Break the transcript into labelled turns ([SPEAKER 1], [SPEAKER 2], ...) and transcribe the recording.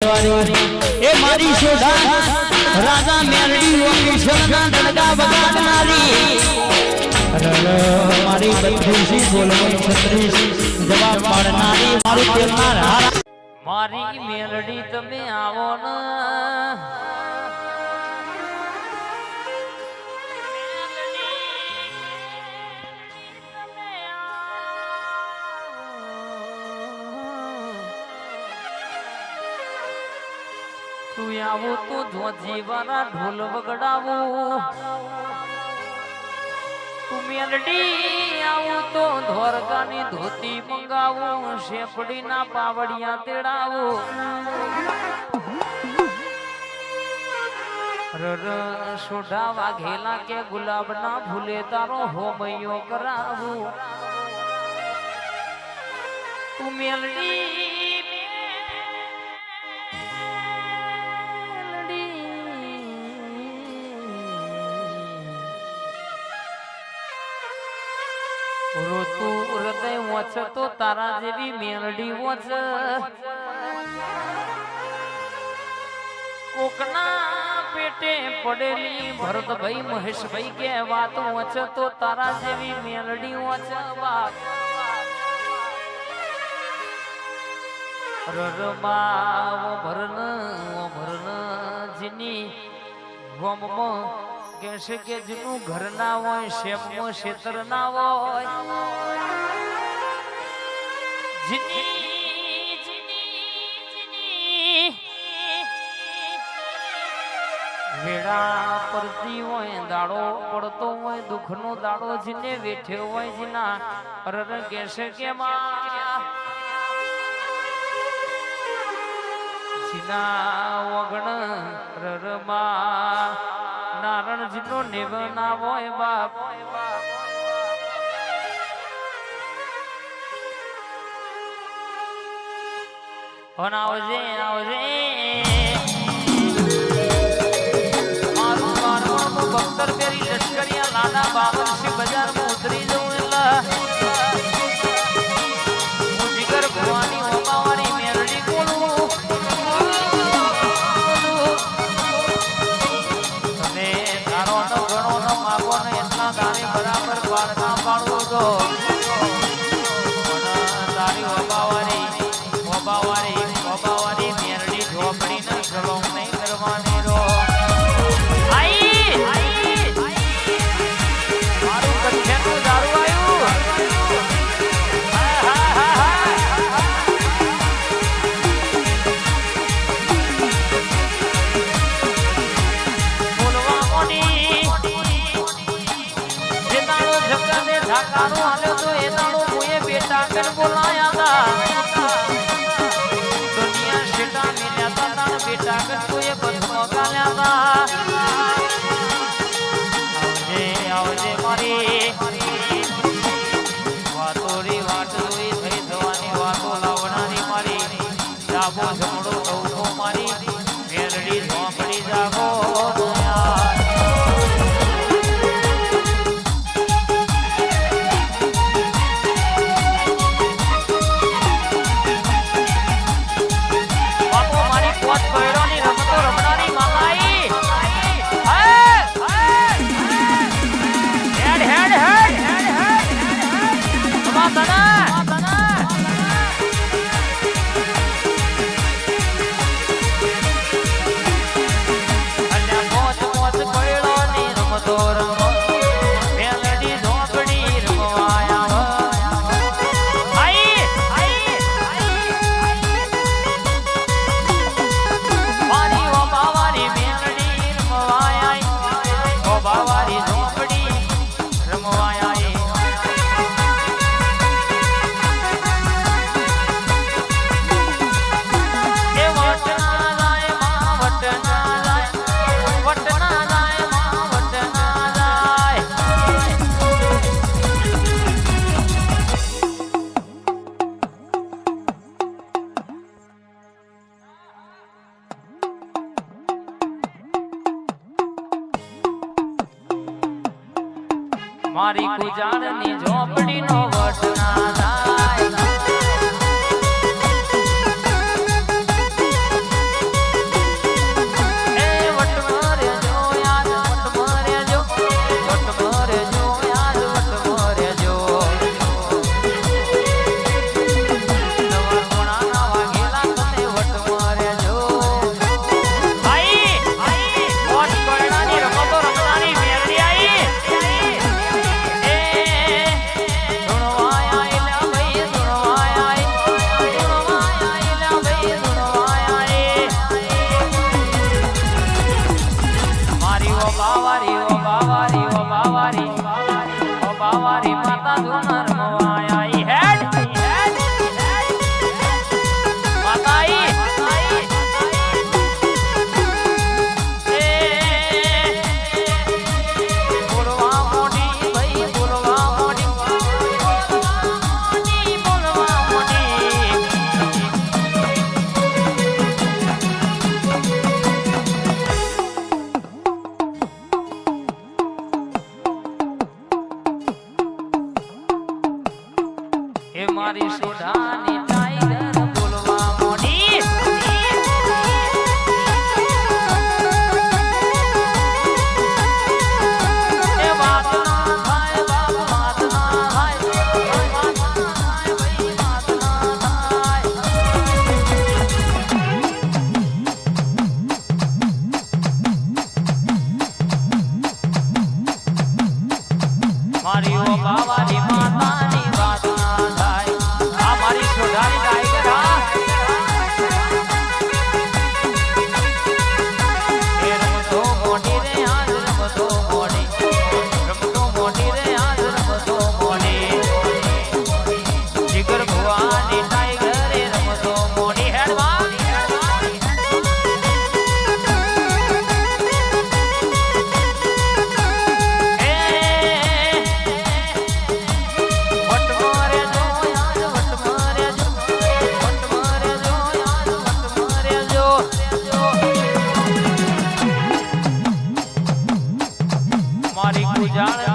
[SPEAKER 1] એ મારી શોધા રાજા મેરડી ઓકેશ્વરના દડગા બગાડનારી મારી બંધુસી બોલવાની છત્રીસ જવાબ પાડનારી, મારું હારા
[SPEAKER 2] મારી મેલડી, તમે આવો ને. તું આવું તું જો જીવાના ઢોલ વગડાવું. તું મેલડી આવું તો ધોરકાની ધોતી મંગાવું શેપડીના પાવડિયા તેડાવું. સોઢા વાઘેલા કે ગુલાબના ભૂલે તારો હોમૈયો કરાવું. તું મેલડી ઋતુ હૃદય વચ તો તારા જેવી મેલડી વચ. કોકના પેટે પડેલી ભરતભાઈ મહેશભાઈ કે વાત વચ તો તારા જેવી મેલડી વચ રરબા ભરન ભરન જીની ગોમમાં કહેશે કે જેનું ઘર ના હોય શેપમાં ક્ષેત્ર ના હોય. વેડા પરતી હોય, દાડો પડતો હોય, દુઃખનો દાડો જીને વેઠ્યો હોય, જીના અરર કહેશે કે માં. જીના વગણ રરમાં નારણજીનો નેવ ના હોય બાપ. આવજે આવજે. ધાકારો હાલ્યો તો એ મારી ગુજારની ઝોપડી નો વટ ના થાય. મારી